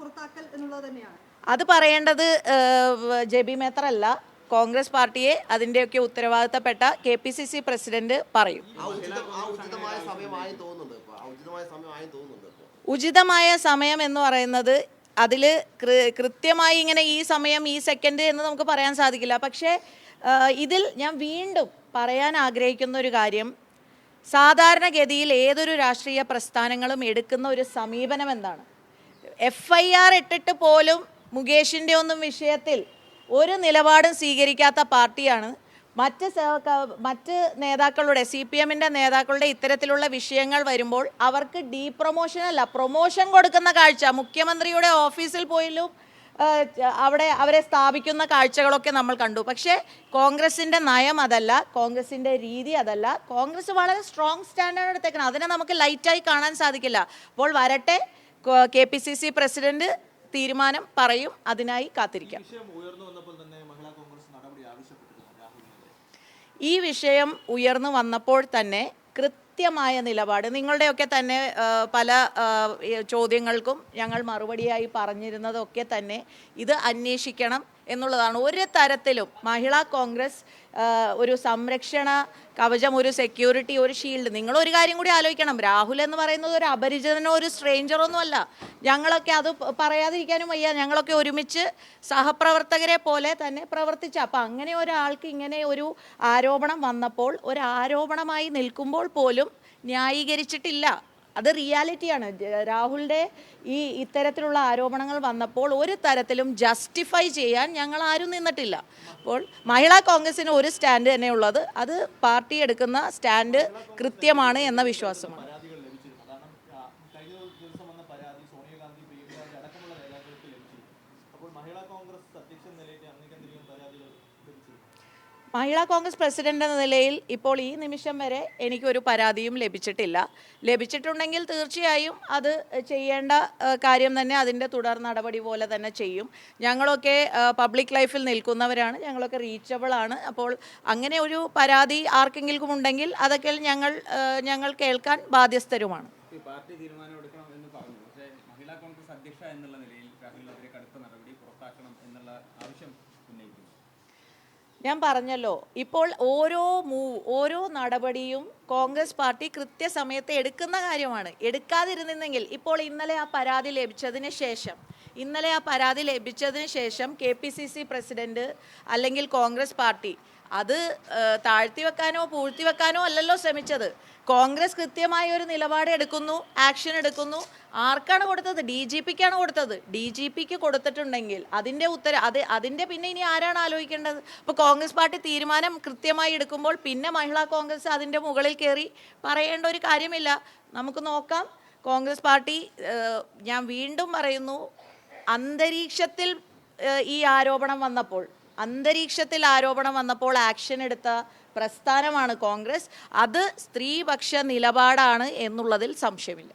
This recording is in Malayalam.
പുറത്താക്കൽ എന്നുള്ളത് തന്നെയാണ്. അത് പറയേണ്ടത് ജെ മേത്തർ അല്ല കോൺഗ്രസ് പാർട്ടിയെ അതിന്റെയൊക്കെ ഉത്തരവാദിത്തപ്പെട്ട K P C C president പറയും. ആ ഉചിത ആ ഉചിതമായ സമയമായി തോന്നുന്നുണ്ട് ഉചിതമായ സമയമായി തോന്നുന്നുണ്ട് ഉചിതമായ സമയം എന്ന് പറയുന്നത് അതിൽ കൃത്യമായി ഇങ്ങനെ ഈ സമയം ഈ സെക്കൻഡ് എന്ന് നമുക്ക് പറയാൻ സാധിക്കില്ല. പക്ഷേ ഇതിൽ ഞാൻ വീണ്ടും പറയാൻ ആഗ്രഹിക്കുന്ന ഒരു കാര്യം സാധാരണഗതിയിൽ ഏതൊരു രാഷ്ട്രീയ പ്രസ്ഥാനങ്ങളും എടുക്കുന്ന ഒരു സമീപനം എന്താണ്? എഫ് ഐ ആർ ഇട്ടിട്ട് പോലും മുകേഷിന്റെ ഒന്നും വിഷയത്തിൽ ഒരു നിലപാടും സ്വീകരിക്കാത്ത പാർട്ടിയാണ്. മറ്റ് മറ്റ് നേതാക്കളുടെ സി പി എമ്മിന്റെ നേതാക്കളുടെ ഇത്തരത്തിലുള്ള വിഷയങ്ങൾ വരുമ്പോൾ അവർക്ക് ഡീ പ്രൊമോഷൻ അല്ല പ്രൊമോഷൻ കൊടുക്കുന്ന കാഴ്ച. മുഖ്യമന്ത്രിയുടെ ഓഫീസിൽ പോയാലും അവിടെ അവരെ സ്ഥാപിക്കുന്ന കാഴ്ചകളൊക്കെ നമ്മൾ കണ്ടു. പക്ഷേ കോൺഗ്രസിന്റെ നയം അതല്ല കോൺഗ്രസിന്റെ രീതി അതല്ല. കോൺഗ്രസ് വളരെ സ്ട്രോങ് സ്റ്റാൻഡേർഡ് എടുത്തേക്കണം. അതിനെ നമുക്ക് ലൈറ്റായി കാണാൻ സാധിക്കില്ല. അപ്പോൾ വരട്ടെ K P C C president തീരുമാനം പറയും അതിനായി കാത്തിരിക്കാം. ഈ വിഷയം ഉയർന്നു വന്നപ്പോൾ തന്നെ കൃത്യമായ നിലപാട് നിങ്ങളുടെയൊക്കെ തന്നെ പല ചോദ്യങ്ങൾക്കും ഞങ്ങൾ മറുപടിയായി പറഞ്ഞിരുന്നതൊക്കെ തന്നെ ഇത് അന്വേഷിക്കണം എന്നുള്ളതാണ്. ഒരു തരത്തിലും മഹിളാ കോൺഗ്രസ് ഒരു സംരക്ഷണ കവചം ഒരു സെക്യൂരിറ്റി ഒരു ഷീൽഡ് നിങ്ങൾ ഒരു കാര്യം കൂടി ആലോചിക്കണം. രാഹുൽ എന്ന് പറയുന്നത് ഒരു അപരിചിതനോ ഒരു സ്ട്രേഞ്ചറോ ഒന്നും അല്ല. ഞങ്ങളൊക്കെ അത് പറയാതിരിക്കാനും വയ്യ. ഞങ്ങളൊക്കെ ഒരുമിച്ച് സഹപ്രവർത്തകരെ പോലെ തന്നെ പ്രവർത്തിച്ച. അപ്പം അങ്ങനെ ഒരാൾക്ക് ഇങ്ങനെ ഒരു ആരോപണം വന്നപ്പോൾ ഒരു ആരോപണമായി നിൽക്കുമ്പോൾ പോലും ന്യായീകരിച്ചിട്ടില്ല. അത് റിയാലിറ്റിയാണ്. രാഹുലിന്റെ ഈ ഇത്തരത്തിലുള്ള ആരോപണങ്ങൾ വന്നപ്പോൾ ഒരു തരത്തിലും ജസ്റ്റിഫൈ ചെയ്യാൻ ഞങ്ങൾ ആരും നിന്നിട്ടില്ല. അപ്പോൾ മഹിളാ കോൺഗ്രസിന് ഒരു സ്റ്റാൻഡ് തന്നെ ഉള്ളത്. അത് പാർട്ടി എടുക്കുന്ന സ്റ്റാൻഡ് കൃത്യമാണ് എന്ന വിശ്വാസമാണ്. മഹിളാ കോൺഗ്രസ് പ്രസിഡന്റ് എന്ന നിലയിൽ ഇപ്പോൾ ഈ നിമിഷം വരെ എനിക്കൊരു പരാതിയും ലഭിച്ചിട്ടില്ല. ലഭിച്ചിട്ടുണ്ടെങ്കിൽ തീർച്ചയായും അത് ചെയ്യേണ്ട കാര്യം തന്നെ അതിന്റെ തുടർ നടപടി പോലെ തന്നെ ചെയ്യും. ഞങ്ങളൊക്കെ പബ്ലിക് ലൈഫിൽ നിൽക്കുന്നവരാണ് ഞങ്ങളൊക്കെ റീച്ചബിൾ ആണ്. അപ്പോൾ അങ്ങനെ ഒരു പരാതി ആർക്കെങ്കിലും ഉണ്ടെങ്കിൽ അതൊക്കെ ഞങ്ങൾ ഞങ്ങൾ കേൾക്കാൻ ബാധ്യസ്ഥരുമാണ്. പാർട്ടി എന്ന് പറഞ്ഞു. മഹിളാ കോൺഗ്രസ് അധ്യക്ഷ എന്നുള്ള നിലയിൽ രാഹുലിനെതിരെ കടുത്ത നടപടി പുറത്താക്കണം എന്നുള്ള ആവശ്യം ഉന്നയിക്കുന്നു. ഞാൻ പറഞ്ഞല്ലോ ഇപ്പോൾ ഓരോ മൂവ് ഓരോ നടപടിയും കോൺഗ്രസ് പാർട്ടി കൃത്യസമയത്ത് എടുക്കുന്ന കാര്യമാണ്. എടുക്കാതിരുന്നെങ്കിൽ ഇപ്പോൾ ഇന്നലെ ആ പരാതി ലഭിച്ചതിന് ശേഷം ഇന്നലെ ആ പരാതി ലഭിച്ചതിന് ശേഷം K P C C president അല്ലെങ്കിൽ കോൺഗ്രസ് പാർട്ടി അത് താഴ്ത്തി വെക്കാനോ പൂഴ്ത്തി വെക്കാനോ അല്ലല്ലോ ശ്രമിച്ചത്. കോൺഗ്രസ് കൃത്യമായ ഒരു നിലപാട് എടുക്കുന്നു ആക്ഷൻ എടുക്കുന്നു. ആർക്കാണ് കൊടുത്തത്? ഡി ജി പിക്കാണ് കൊടുത്തത്. ഡി ജി പിക്ക് കൊടുത്തിട്ടുണ്ടെങ്കിൽ അതിന്റെ ഉത്തര അത് അതിന്റെ പിന്നെ ഇനി ആരാണ് ആലോചിക്കേണ്ടത്? ഇപ്പോൾ കോൺഗ്രസ് പാർട്ടി തീരുമാനം കൃത്യമായി എടുക്കുമ്പോൾ പിന്നെ മഹിളാ കോൺഗ്രസ് അതിന്റെ മുകളിൽ കയറി പറയേണ്ട ഒരു കാര്യമില്ല. നമുക്ക് നോക്കാം. കോൺഗ്രസ് പാർട്ടി ഞാൻ വീണ്ടും പറയുന്നു അന്തരീക്ഷത്തിൽ ഈ ആരോപണം വന്നപ്പോൾ അന്തരീക്ഷത്തിൽ ആരോപണം വന്നപ്പോൾ ആക്ഷൻ എടുത്ത പ്രസ്ഥാനമാണ് കോൺഗ്രസ്. അത് സ്ത്രീപക്ഷ നിലപാടാണ് എന്നുള്ളതിൽ സംശയമില്ല.